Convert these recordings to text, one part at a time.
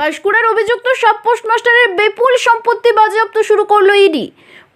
পাঁশকুড়ার অভিযুক্ত সব পোস্টমাস্টারের বিপুল সম্পত্তি বাজেয়াপ্ত শুরু করল ইডি।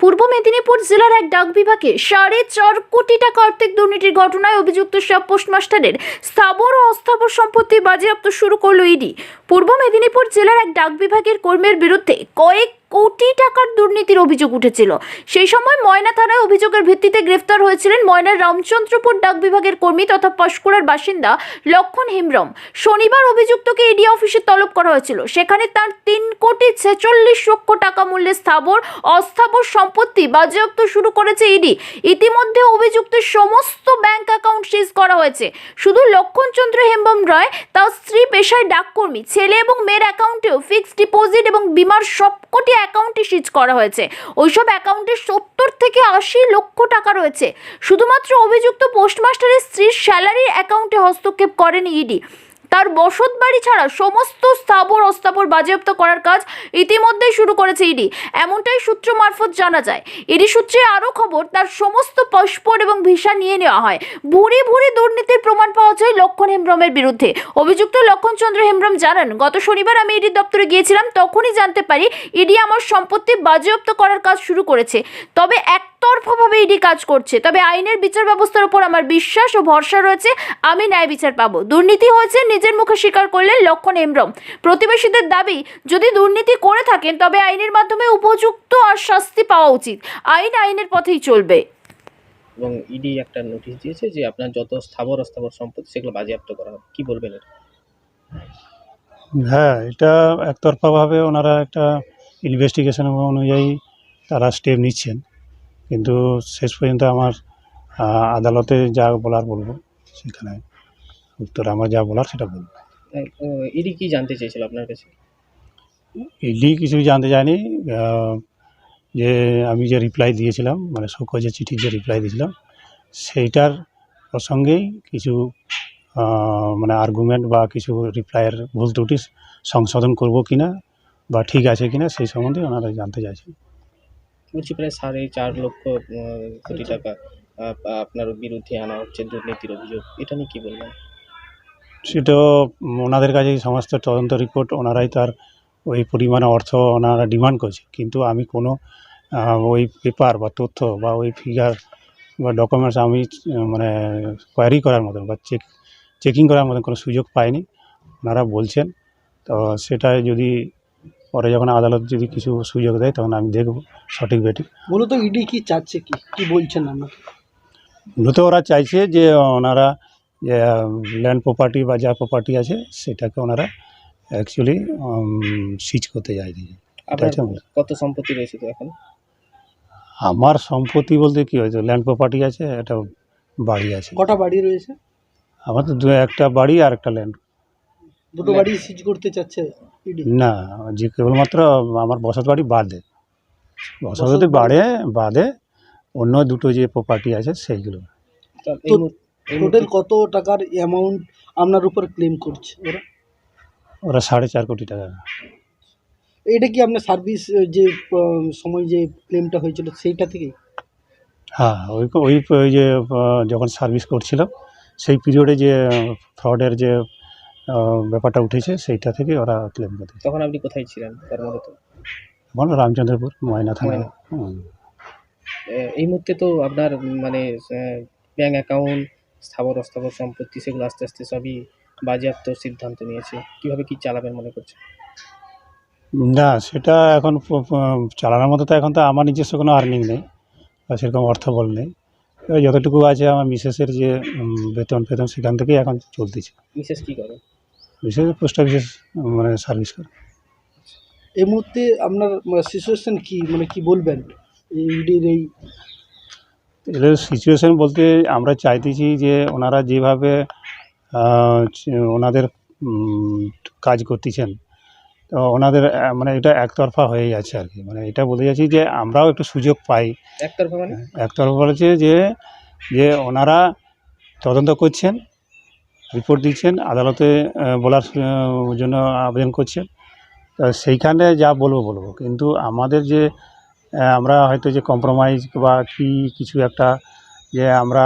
পূর্ব মেদিনীপুর জেলার এক ডাক বিভাগে সাড়ে চার কোটি টাকা আর্থিক দুর্নীতির ঘটনায় অভিযুক্ত সব পোস্টমাস্টারের স্থাবর ও অস্থাবর সম্পত্তি বাজেয়াপ্ত শুরু করল ইডি। পূর্ব মেদিনীপুর জেলার এক ডাক বিভাগের কর্মীর বিরুদ্ধে কয়েক কোটি টাকার দুর্নীতির অভিযোগ উঠেছিল। সেই সময় ময়না থানায় অভিযোগের ভিত্তিতে গ্রেফতার হয়েছিলেন ময়নার রামচন্দ্রপুর ডাক বিভাগের কর্মী তথা পাঁশকুড়ার বাসিন্দা লক্ষণ হেমব্রম। শনিবার অভিযুক্তকে ইডি অফিসে তলব করা হয়েছিল। সেখানে তার তিন কোটি ছেচল্লিশ লক্ষ টাকা মূল্যের স্থাবর, অস্থাবর সম্পত্তি বাজেয়াপ্ত শুরু করেছে ইডি ইতিমধ্যে অভিযুক্তের সমস্ত ব্যাংক অ্যাকাউন্ট সিজ করা হয়েছে। শুধু লক্ষণচন্দ্র হেমব্রম রায় তার স্ত্রী পেশায় ডাককর্মী, ছেলে এবং মেয়ের অ্যাকাউন্টেও ফিক্সড ডিপোজিট এবং বিমার সবকটি অ্যাকাউন্টে সিজ করা হয়েছে। ওইসব অ্যাকাউন্টে সত্তর থেকে আশি লক্ষ টাকা রয়েছে। শুধুমাত্র অভিযুক্ত পোস্টমাস্টারের স্ত্রীর স্যালারির অ্যাকাউন্টে হস্তক্ষেপ করেন ইডি। তার বসত বাড়ি ছাড়া সমস্ত স্থাবর অস্থাবর বাজেয়াপ্ত করার কাজ ইতিমধ্যেই শুরু করেছে ইডি। এমনটাই সূত্র মারফত জানা যায়। ইডি সূত্রে আরও খবর, তার সমস্ত পাসপোর্ট এবং ভিসা নিয়ে নেওয়া হয়। ভুরি ভুরি দুর্নীতির প্রমাণ পাওয়া যায় লক্ষণ হেমব্রমের বিরুদ্ধে। অভিযুক্ত লক্ষণচন্দ্র হেমব্রম জানান, গত শনিবার আমি ইডির দপ্তরে গিয়েছিলাম, তখনই জানতে পারি ইডি আমার সম্পত্তি বাজেয়াপ্ত করার কাজ শুরু করেছে। তবে একতরফাভাবে ইডি কাজ করছে। তবে আইনের বিচার ব্যবস্থার উপর আমার বিশ্বাস ও ভরসা রয়েছে আমি ন্যায় বিচার পাবো। দুর্নীতি হয়েছে নিজের মুখে স্বীকার করলেন লক্ষণ হেমব্রম প্রতিবেশীদের দাবি যদি দুর্নীতি করে থাকেন তবে আইনের মাধ্যমে উপযুক্ত আর শাস্তি পাওয়া উচিত। আইন আইনের পথেই চলবে। এবং ইডি একটা নোটিশ দিয়েছে যে আপনার যত স্থাবর অস্থাবর সম্পত্তি সেগুলো বাজেয়াপ্ত করা হবে। কি বলবেন এটা? হ্যাঁ এটা একতরফাভাবে ওনারা একটা ইনভেস্টিগেশন অনুযায়ী তারা স্টেপ নিচ্ছেন। কিন্তু শেষ পর্যন্ত আমার আদালতে যা বলার বলব সেখানে উত্তর আমার যা বলার সেটা বলব। ইডি কি জানতে চেয়েছিল আপনার কাছে? ইডি কিছু জানতে চায়নি যে আমি যে রিপ্লাই দিয়েছিলাম মানে শোকজের চিঠির যে রিপ্লাই দিয়েছিলাম সেইটার প্রসঙ্গেই কিছু মানে আর্গুমেন্ট বা কিছু রিপ্লাইয়ের ভুল ত্রুটি সংশোধন করব কিনা বা ঠিক আছে কিনা সেই সম্বন্ধে ওনারা জানতে চাইছেন। বলছি প্রায় সাড়ে চার লক্ষ কোটি টাকা আপনার বিরুদ্ধে আনা হচ্ছে দুর্নীতির অভিযোগ। এটা নিয়ে কী বলবেন? সেটা ওনাদের কাছেই সমস্ত তদন্ত রিপোর্ট ওনারাই তার ওই পরিমাণে অর্থ ওনারা ডিমান্ড করছে। কিন্তু আমি কোনো ওই পেপার বা তথ্য বা ওই ফিগার বা ডকুমেন্টস আমি মানে কোয়ারি করার মতন বা চেক চেকিং করার মতন কোনো সুযোগ পাইনি। ওনারা বলছেন তো সেটা যদি পরে যখন আদালত যদি কিছু সুযোগ দেয় তখন আমি দেখব সঠিক বেঠিক মূলত ইডি কি চাচ্ছে কি? কি বলছেন আমরা মূলত ওরা চাইছে যে ওনারা যে ল্যান্ড প্রপার্টি বা যা প্রপার্টি আছে সেটাকে ওনারা অ্যাকচুয়ালি সিজ করতে আচ্ছা, কত সম্পত্তি রয়েছে তো এখন? আমার সম্পত্তি বলতে কি হয়েছে? ল্যান্ড প্রপার্টি আছে একটা বাড়ি আছে। কটা বাড়ি রয়েছে? আমার তো একটা বাড়ি আর একটা ল্যান্ড দুটো বাড়ি সিজ করতে চাচ্ছে না যে কেবলমাত্র আমার বসত বাড়ি বাদে। বসত বাড়ি? বাড়ি- বাদে অন্য দুটো যে প্রপার্টি আছে সেইগুলো। টোটাল কত টাকার অ্যামাউন্ট আপনার উপর ক্লেম করছে ওরা? ওরা সাড়ে চার কোটি টাকা। এটা কি আপনার সার্ভিস যে সময় যে ক্লেমটা হয়েছিল সেইটা থেকেই? হ্যাঁ ওই ওই যে যখন সার্ভিস করছিলাম সেই পিরিয়ডে যে ফ্রডের যে ব্যাপারটা উঠেছে সেইটা থেকে ওরা ক্লেম করে তখন আপনি কোথায় ছিলেন কর্মরত বলো রামচন্দ্রপুর ময়না থানা। এই মুহূর্তে তো আপনার মানে ব্যাঙ্ক অ্যাকাউন্ট স্থাবর অস্থাবর সম্পত্তি সেগুলো আস্তে আস্তে সবই বাজেয়াপ্ত সিদ্ধান্ত নিয়েছে। কীভাবে কি চালাবেন মনে করছে না সেটা এখন চালানোর মতো তো এখন তো আমার নিজস্ব কোনো আর্নিং নেই বা সেরকম অর্থবল নেই। যতটুকু আছে আমার মিসেসের যে বেতন ফেতন সেখান থেকেই এখন চলতেছে। মিসেস কি করে? বিশেষ পোস্ট অফিসে মানে সার্ভিস করে। এই মুহূর্তে আপনার সিচুয়েশান কি? মানে কি বলবেন? ইডির এই সিচুয়েশন বলতে আমরা চাইতেছি যে ওনারা যেভাবে ওনাদের কাজ করতেছেন তো ওনাদের মানে এটা একতরফা হয়ে যাচ্ছে আর কি। মানে এটা বলতে যাচ্ছি যে আমরাও একটু সুযোগ পাই। একতরফা মানে? একতরফা বলেছে যে যে ওনারা তদন্ত করছেন রিপোর্ট দিচ্ছেন আদালতে বলার জন্য আবেদন করছেন। সেইখানে যা বলব বলব। কিন্তু আমাদের যে আমরা হয়তো যে কম্প্রোমাইজ বা কি কিছু একটা যে আমরা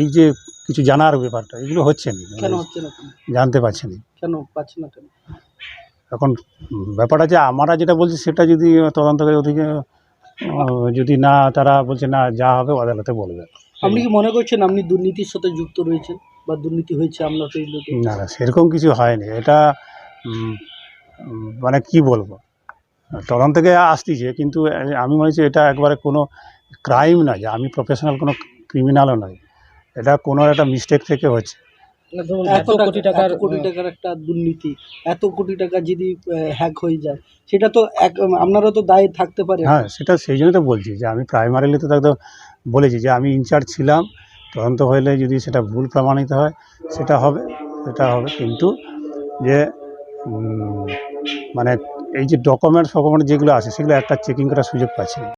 এই যে কিছু জানার ব্যাপারটা এগুলো হচ্ছে না। কেন হচ্ছে জানতে পারছি না। কেন পাচ্ছে না কেন? এখন ব্যাপারটা যে আমরা যেটা বলছি সেটা যদি তদন্তকারী ওদিকে যদি না তারা বলছে না যা হবে আদালতে বলবে। আপনি কি মনে করছেন আপনি দুর্নীতির সাথে যুক্ত রয়েছেন? বা দুর্নীতি হয়েছে আপনার এই না না সেরকম কিছু হয়নি। এটা মানে কি বলব? তদন্ত থেকে আসতেছে কিন্তু আমি মনে হচ্ছে এটা একবারে কোনো ক্রাইম না যে আমি প্রফেশনাল কোনো ক্রিমিনালও নয় এটা কোনো একটা মিস্টেক থেকে হচ্ছে। এত কোটি টাকার কোটি টাকার একটা দুর্নীতি এত কোটি টাকা যদি হ্যাক হয়ে যায় সেটা তো এক আপনারও তো দায় থাকতে পারে হ্যাঁ সেটা সেই জন্য তো বলছি যে আমি প্রাইমারিলি তো একদম বলেছি যে আমি ইনচার্জ ছিলাম তদন্ত হইলে যদি সেটা ভুল প্রমাণিত হয়, সেটা হবে সেটা হবে কিন্তু যে মানে এই যে ডকুমেন্টস ফকুমেন্টস যেগুলো আছে, সেগুলো একটা চেকিং করার সুযোগ পাচ্ছি।